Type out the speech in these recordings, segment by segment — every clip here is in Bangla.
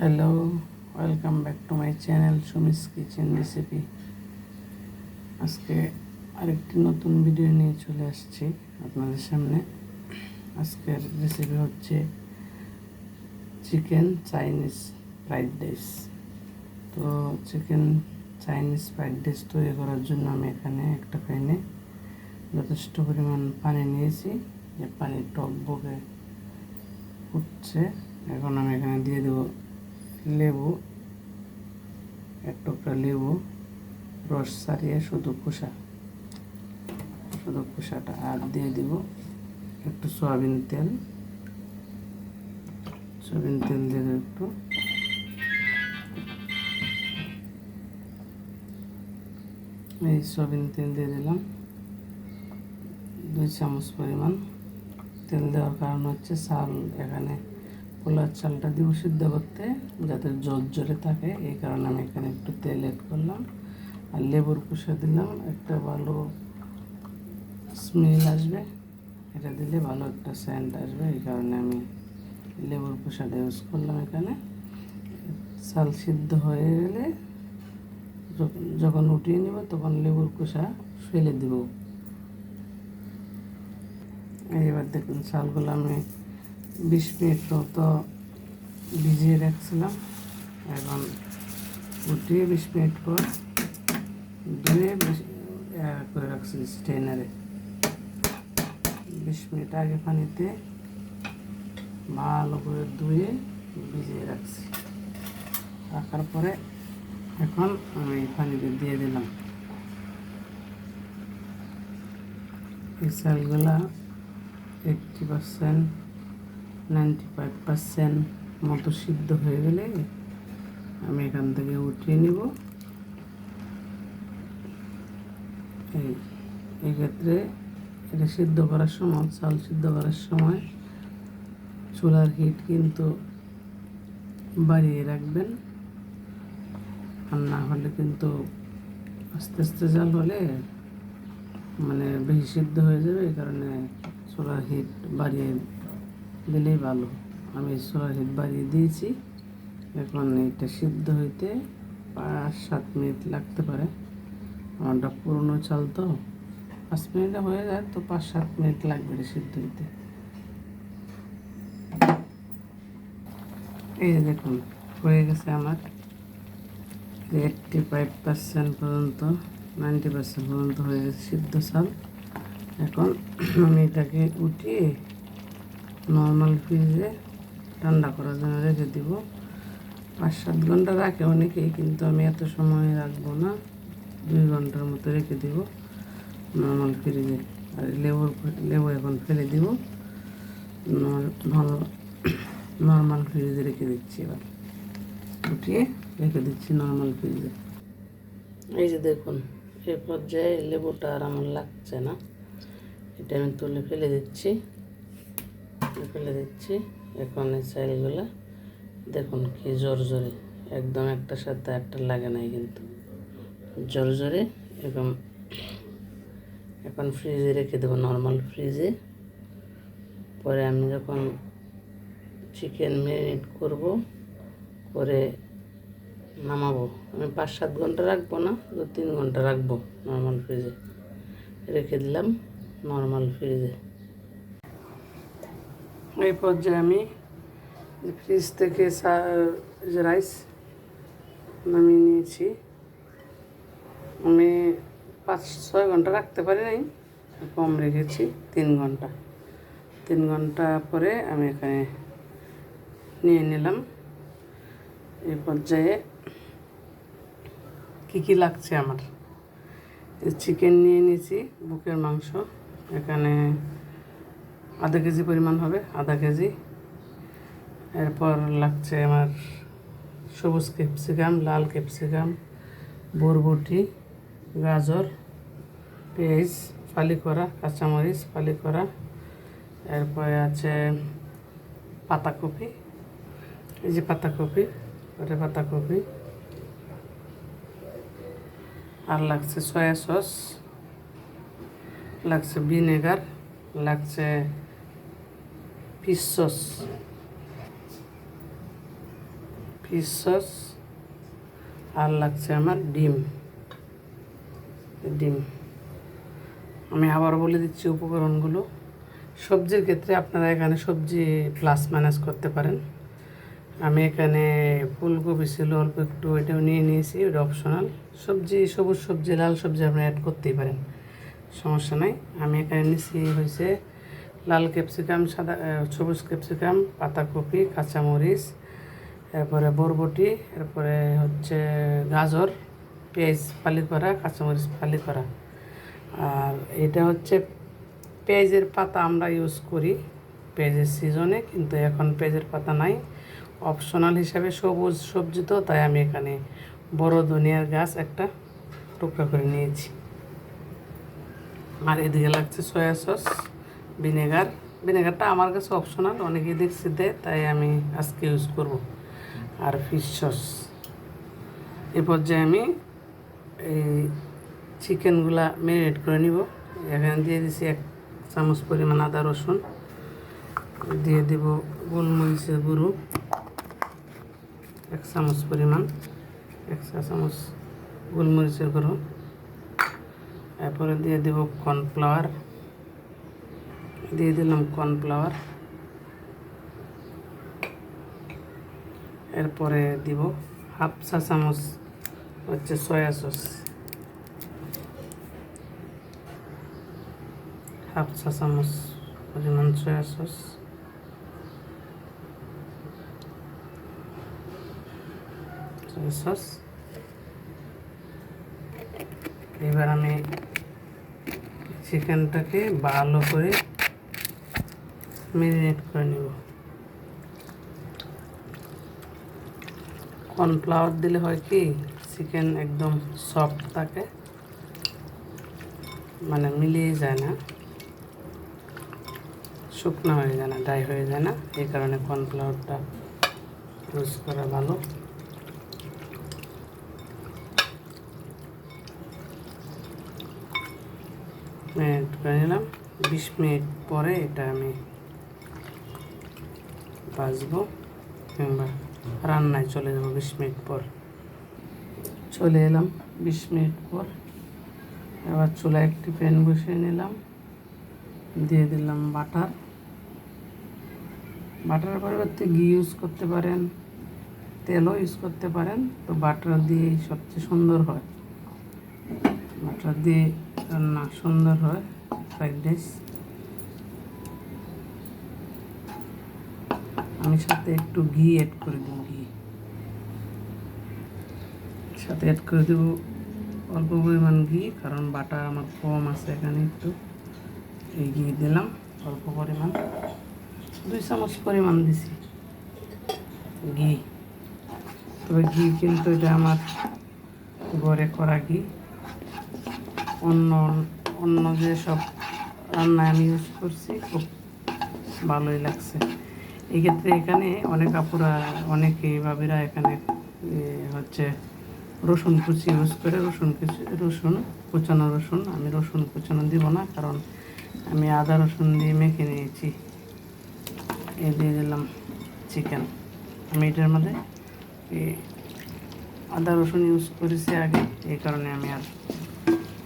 Hello welcome back to my channel Sumi's kitchen recipe আজকে আরেকটি নতুন ভিডিও নিয়ে চলে আসছি আপনাদের সামনে। আজকের রেসিপি হচ্ছে চিকেন চাইনিজ ফ্রাইড রাইস তো চিকেন চাইনিজ ফ্রাইড রাইস তৈরি করার জন্য আমি এখানে একটা প্যানে যথেষ্ট পরিমাণ পানি নিয়েছি। যে পানি টক বকে উঠছে এখন আমি এখানে দিয়ে দেবো লেবু, এক টুকরা লেবু, রস সারিয়ে শুধু খোসা। শুধু খোসাটা আর দিয়ে দিব একটু সয়াবিন তেল। সয়াবিন তেল দিয়ে একটু। এই সয়াবিন তেল দিয়ে দিলাম। দুই চামচ পরিমাণ তেল দেওয়ার কারণ হচ্ছে চাল এখানে পোলার চালটা দিব সিদ্ধ করতে, যাতে জল জলে থাকে, এই কারণে আমি এখানে একটু তেল এড করলাম। আর লেবুর কুসা দিলাম, একটা ভালো স্মেল আসবে। এটা দিলে ভালো একটা স্যান্ড আসবে, এই কারণে আমি লেবুর কুষাটা ইউজ করলাম এখানে। চাল সিদ্ধ হয়ে গেলে যখন উঠিয়ে নিব, তখন লেবুর কুষা ফেলে দিব। এবার দেখুন, চালগুলো আমি বিশ মিনিট মতো ভিজিয়ে রাখছিলাম। এখন উঠিয়ে বিশ মিনিট পর ধুয়ে করে রাখছি স্টেনারে বিশ মিনিট আগে পানিতে ভালো করে ধুয়ে ভিজিয়ে রাখছি। রাখার পরে এখন আমি পানিতে দিয়ে দিলাম। এই চালগুলা eighty percent ninety five percent মতো সিদ্ধ হয়ে গেলে আমি এখান থেকে উঠিয়ে নিব। এই এই ক্ষেত্রে এটা সিদ্ধ করার সময়, চাল সিদ্ধ করার সময় চুলার হিট কিন্তু বাড়িয়ে রাখবেন। আর না হলে কিন্তু আস্তে আস্তে জাল হলে মানে বেশি সিদ্ধ হয়ে যাবে, এই কারণে চুলার হিট বাড়িয়ে দিলেই ভালো। আমি চুলার হিট বাড়িয়ে দিয়েছি। এখন এটা সিদ্ধ হইতে পাঁচ সাত মিনিট লাগতে পারে। আমারটা পুরনো চাল তো। পাঁচ মিনিটে হয়ে যায় তো পাঁচ সাত মিনিট লাগবে এটা সিদ্ধ হইতে। এই যে দেখুন, হয়ে গেছে আমার এইটটি ফাইভ পার্সেন্ট পর্যন্ত নাইনটি পার্সেন্ট পর্যন্ত হয়ে গেছে সিদ্ধ চাল। এখন আমি এটাকে উঠিয়ে নর্মাল ফ্রিজে ঠান্ডা করার জন্য রেখে দিব। পাঁচ সাত ঘণ্টা রাখে অনেকেই কিন্তু আমি এত সময় রাখব না। দুই ঘণ্টার মতো রেখে দিব নর্মাল ফ্রিজে আর লেবুর লেবু এখন ফেলে দিব। নর্মাল ফ্রিজে রেখে দিচ্ছি এবার। উঠিয়ে রেখে দিচ্ছি নর্মাল ফ্রিজে এই যে দেখুন এই পর্যায়ে লেবুটা আর আমার লাগছে না। এটা আমি তুলে ফেলে দিচ্ছি। ফেলে দিচ্ছি। এখন এই চাইলগুলো দেখুন কি জোর জোরে একদম একটার সাথে একটা লাগে নাই কিন্তু। জোর জোরে এরকম, এখন ফ্রিজে রেখে দেবো নর্মাল ফ্রিজে পরে আমি যখন চিকেন ম্যারিনেট করব, করে নামাবো। আমি পাঁচ সাত ঘণ্টা রাখব না, দু তিন ঘণ্টা রাখব নর্মাল ফ্রিজে রেখে দিলাম নর্মাল ফ্রিজে এই পর্যায়ে আমি ফ্রিজ থেকে রাইস নামিয়ে নিয়েছি। আমি পাঁচ, ছয় ঘণ্টা রাখতে পারি নাই, কম রেখেছি, তিন ঘণ্টা। তিন ঘণ্টা পরে আমি এখানে নিয়ে নিলাম। এই পর্যায়ে কী কী লাগছে আমার? চিকেন নিয়ে নিয়েছি, বুকের মাংস, এখানে আধা কেজি পরিমাণ হবে, আধা কেজি। এরপর লাগছে আমার সবুজ ক্যাপসিকাম, লাল ক্যাপসিকাম, বরবটি, গাজর, পেঁয়াজ ফালি করা কাঁচামরিচ ফালি করা এরপরে আছে পাতাকপি, এই যে পাতাকপি ওটা পাতাকপি। আর লাগছে সয়া সস, লাগছে ভিনেগার, লাগছে ফিশ সস ফিশ সস আর লাগছে আমার ডিম। ডিম। আমি আবার বলে দিচ্ছি উপকরণগুলো। সবজির ক্ষেত্রে আপনারা এখানে সবজি প্লাস মাইনাস করতে পারেন। আমি এখানে ফুলকপি ছিল, অল্প একটু এটাও নিয়ে নিয়েছি ওটা অপশনাল সবজি, সবুজ সবজি, লাল সবজি আপনি অ্যাড করতেই পারেন। সমস্যা নাই। আমি এখানে নিয়েছি হয়েছে ক্যাপসিকাম, সাদা সবুজ ক্যাপসিকাম, পাতাকপি, কাঁচামরিচ, এরপরে বরবটি, এরপরে হচ্ছে গাজর, পেঁয়াজ ফালি করা, কাঁচামরিচ ফালি করা। আর এটা হচ্ছে পেঁয়াজের পাতা আমরা ইউজ করি পেঁয়াজের সিজনে কিন্তু এখন পেঁয়াজের পাতা নাই। অপশনাল হিসাবে সবুজ সবজি তো, তাই আমি এখানে বড় ধনিয়ার গাছ একটা টুকরা করে নিয়েছি। আর এদিকে লাগছে সয়া সস ভিনেগার। ভিনেগারটা আমার কাছে অপশনাল অনেকে দেখছি দেয়, তাই আমি আজকে ইউজ করব। আর ফিশ সস এ পর্যায়ে আমি এই চিকেনগুলা ম্যারিনেট করে নিব। এখানে দিয়ে দিছি এক চামচ পরিমাণ আদা রসুন। দিয়ে দেব গোলমরিচের গুঁড়ো। এক চামচ পরিমাণ, এক চা চামচ গোলমরিচের গুঁড়ো। এরপরে দিয়ে দেব কর্নফ্লাওয়ার দিয়ে দিলাম কর্নফ্লাওয়ার। এরপরে দিব হাফ চা চামচ হচ্ছে সয়া সস। হাফ চা চামচ পরিমাণ সয়া সস। সস। এবার আমি চিকেনটাকে ভালো করে ম্যারিনেট করে নেব। কর্নফ্লাওয়ার দিলে হয় কি চিকেন একদম সফট থাকে মানে মিলিয়ে যায় না, শুকনো হয়ে যায় না ড্রাই হয়ে যায় না, এই কারণে কর্নফ্লাওয়ারটা ইউজ করা ভালো। মিনিট করে নিলাম, বিশ মিনিট পরে এটা আমি ভাজবো কিংবা রান্নায় চলে যাব বিশ মিনিট পর। চলে এলাম বিশ মিনিট পর। এবার চুলায় একটি প্যান বসিয়ে নিলাম। দিয়ে দিলাম বাটার। বাটারের পরিবর্তে ঘি ইউজ করতে পারেন, তেলও ইউজ করতে পারেন। তো বাটার দিয়ে সবচেয়ে সুন্দর হয়। বাটার দিয়ে রান্না সুন্দর হয়। ফ্রাইড রাইস আমি সাথে একটু ঘি অ্যাড করে দেবো ঘি। সাথে অ্যাড করে দেবো অল্প পরিমাণ ঘি, কারণ বাটার আমার কম আছে এখানে একটু। এই ঘি দিলাম, অল্প পরিমাণ। দুই চামচ পরিমাণ দিছি ঘি। তবে ঘি কিন্তু এটা আমার ঘরে করা ঘি। অন্য অন্য যে সব রান্নায় আমি ইউজ করছি, খুব ভালোই লাগছে। এই ক্ষেত্রে এখানে অনেক আপুরা, অনেকে ভাবিরা এখানে হচ্ছে রসুন কুচি ইউজ করে, রসুন কুচি, রসুন কুচানো রসুন। আমি রসুন কুচানো দিব না, কারণ আমি আদা রসুন দিয়ে মেখে নিয়েছি। এ, দিয়ে দিলাম চিকেন আমি এটার মধ্যে আদা রসুন ইউজ করেছি আগে এই কারণে আমি আর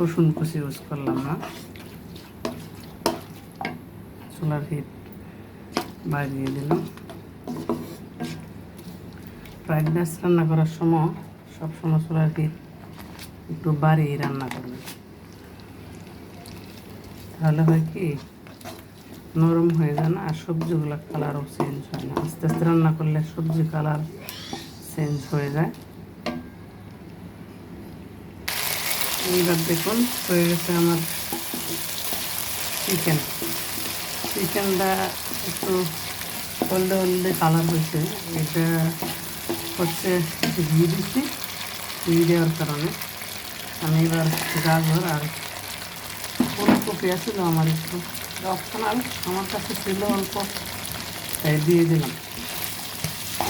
রসুন কুচি ইউজ করলাম না। চুলার হিট বাড়িয়ে দিলাম। ফ্রাইড রাইস রান্না করার সময় সবসময় চুলার হিট একটু বাড়িয়ে রান্না করবেন তাহলে হয় কি, নরম হয়ে যায় না আর সবজিগুলো কালারও চেঞ্জ হয় না। আস্তে আস্তে রান্না করলে সবজি কালার চেঞ্জ হয়ে যায়। এইবার দেখুন, হয়ে গেছে আমার চিকেন চিকেনটা একটু হলদে হলদে কালার হয়েছে। এটা হচ্ছে ঘি দিচ্ছি ঘি দেওয়ার কারণে। আমি এবার গাজর আর ফুলকপি আছিল আমার একটু অপশনাল, আমার কাছে ছিল অল্প, তাই দিয়ে দিলাম।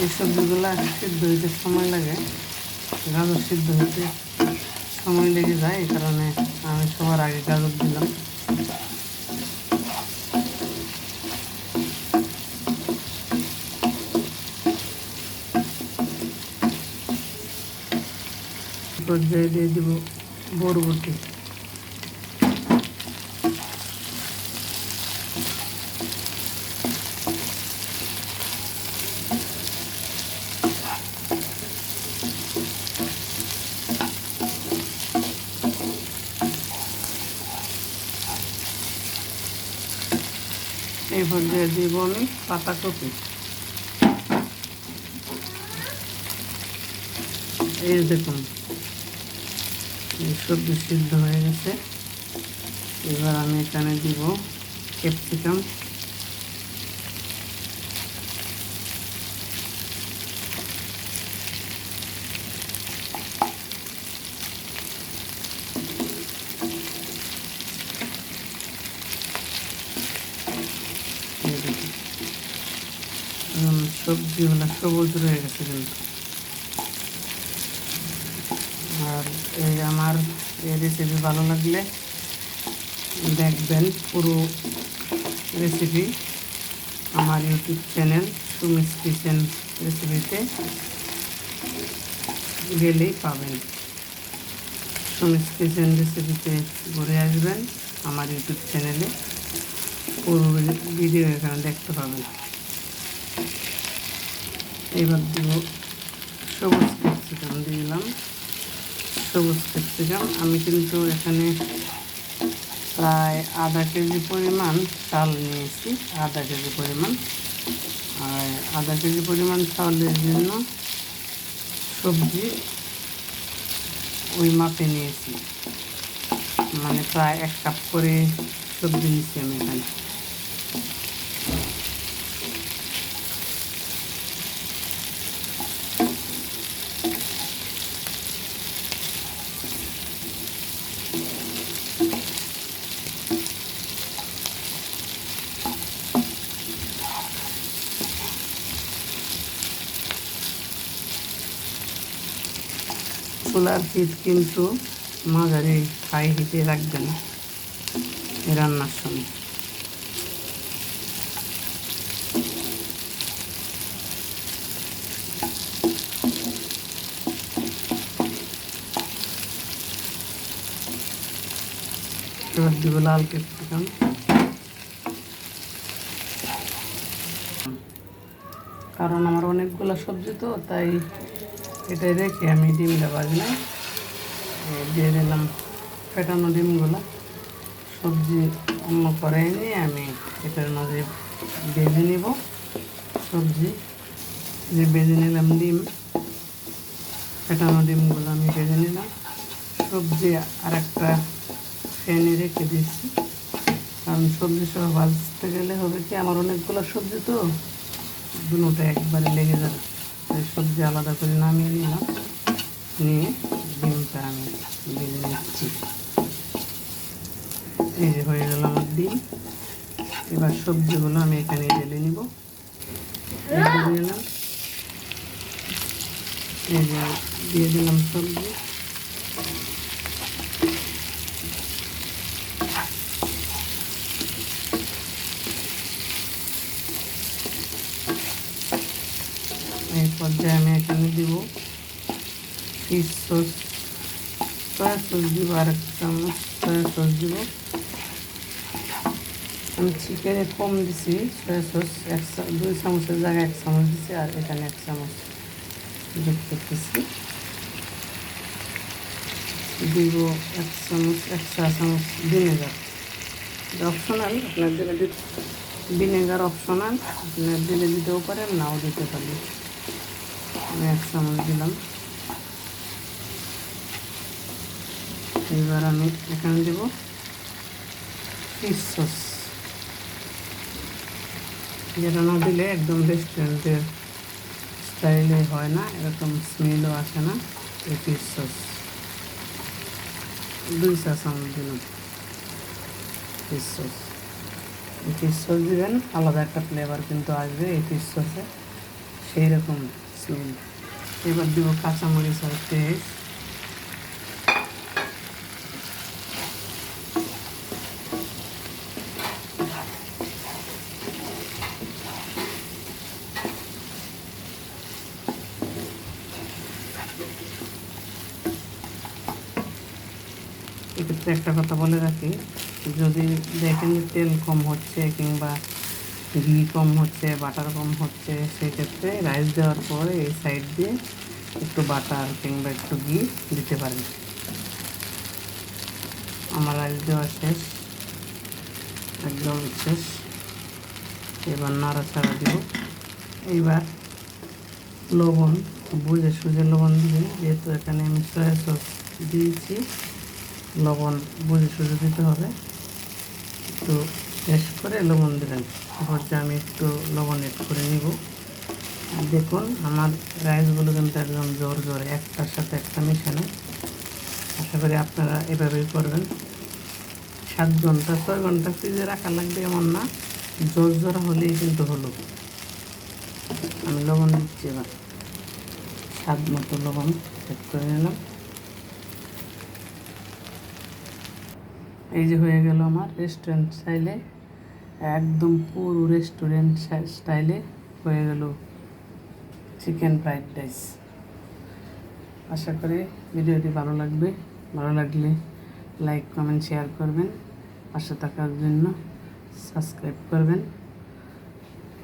এই সবজিগুলো সিদ্ধ হইতে সময় লাগে। গাজর সিদ্ধ হইতে সময় লেগে যায়, এই কারণে আমি সবার আগে গাজর দিলাম। পর্যায়ে দিয়ে দিব বরবটি এই পর্যায়ে দিব আমি পাতাকপি এই দেখুন সবজি সিদ্ধ হয়ে গেছে। এবার আমি এখানে দিব ক্যাপসিকাম। সবজিগুলো সবুজ রয়ে গেছে কিন্তু আর এই আমার রেসিপি ভালো লাগলে দেখবেন পুরো রেসিপি আমার ইউটিউব চ্যানেল সুমিস কিচেন রেসিপিতে গেলেই পাবেন। সুমিস কিচেন রেসিপিতে ঘুরে আসবেন আমার ইউটিউব চ্যানেলে পুরো ভিডিও এখানে দেখতে পাবেন। এবার দিব সবুজ ক্যাপসিকাম দিলাম। সবুজ ক্যাপসিকাম আমি কিন্তু এখানে প্রায় আধা কেজি পরিমাণ চাল নিয়েছি, আধা কেজি পরিমাণ। আর আধা কেজি পরিমাণ চাউলের জন্য সবজি ওই মাপে নিয়েছি। মানে প্রায় এক কাপ করে সবজি নিচ্ছি আমি এখানে। চুলার হিট কিন্তু মাঝারি হাই হিটে রাখবেন রান্নার সময়। কারণ আমার অনেকগুলো সবজি তো, তাই এটাই রেখে আমি ডিমটা বাজলাম দিয়ে দিলাম ফেটানো ডিমগুলো। সবজি অন্য করে নিয়ে আমি এটার মাঝে বেজে নিব সবজি। যে বেজে নিলাম ডিম, ফেটানো ডিমগুলো আমি বেজে নিলাম। সবজি আর একটা ফ্যানে রেখে দিচ্ছি। কারণ সবজি সব ভাজতে গেলে হবে কি, আমার অনেকগুলো সবজি তো দুটোটা একবারে লেগে যাবে। তাই সবজি আলাদা করে নামিয়ে নিলাম। নিয়ে ডিমটা আমি বেজে নিচ্ছি। এই যে হয়ে গেল আমার ডিম। এবার সবজিগুলো আমি এখানে ঢেলে নিব। নিলাম। এই যে দিয়ে দিলাম সবজি এই পর্যায়ে আমি এখানে দিব ফিশ সস সয়া সস দিব আর এক চামচ সয়া সস দিব। আমি চিকেনে কম দিছি সয়া সস এক দুই চামচের জায়গায় এক চামচ দিছি আর এখানে এক চামচ যোগ করতেছি। দিব এক চামচ, এক চা চামচ ভিনেগার অপশনাল আপনার দিলে দিতে ভিনেগার অপশনাল আপনার দিলে দিতেও পারেন, নাও দিতে পারেন। এক চামচ দিলাম। এবার আমি এখানে দেব ফিশ সস যেটা না দিলে একদম রেস্টুরেন্টের স্টাইলে হয় না, এরকম স্মেলও আসে না, এই ফিশ সস দুই চা চামচ দিলাম সস এই সস দিবেন, আলাদা একটা ফ্লেভার কিন্তু আসবে এই ফিশ সসে সেই রকম স্মেল এবার দিব কাঁচামরিচ আর পেস্ট। এক্ষেত্রে একটা কথা বলে রাখি, যদি দেখেন যে তেল কম হচ্ছে কিংবা ঘি কম হচ্ছে, বাটার কম হচ্ছে, সেক্ষেত্রে রাইস দেওয়ার পরে এই সাইড দিয়ে একটু বাটার কিংবা একটু ঘি দিতে পারেন। আমার রাইস দেওয়া শেষ, একদম শেষ। এবার নাড়াচাড়া দিব। এইবার লবণ, বুঝে সুঝে লবণ দিবেন যেহেতু এখানে আমি সয়া সস দিয়েছি লবণ বুঝে সুঝে দিতে হবে। একটু টেস্ট করে লবণ দেবেন। হচ্ছে আমি একটু লবণ এড করে নিব। দেখুন, আমার রাইসগুলো কিন্তু একদম জোর জোরে, একটার সাথে একটা মিশানো। আশা করি আপনারা এভাবেই করবেন। সাত ঘণ্টা, ছয় ঘণ্টা ফ্রিজে রাখা লাগবে এমন না। জোর জোর হলেই কিন্তু হলো। আমি লবণ দিচ্ছি এবার। স্বাদ মতো লবণ সেট করে নিলাম। এই যে হয়ে গেল আমার রেস্টুরেন্ট স্টাইলে একদম পুরো রেস্টুরেন্ট স্টাইলে হয়ে গেল চিকেন ফ্রাইড রাইস আশা করি ভিডিওটি ভালো লাগবে। ভালো লাগলে লাইক কমেন্ট শেয়ার করবেন। পাশে থাকার জন্য সাবস্ক্রাইব করবেন।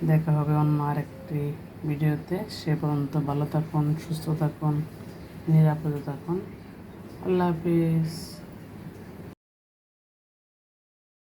দেখা হবে অন্য আরেকটি ভিডিওতে। সে পর্যন্ত ভালো থাকুন, সুস্থ থাকুন, নিরাপদে থাকুন। আল্লাহ হাফিজ।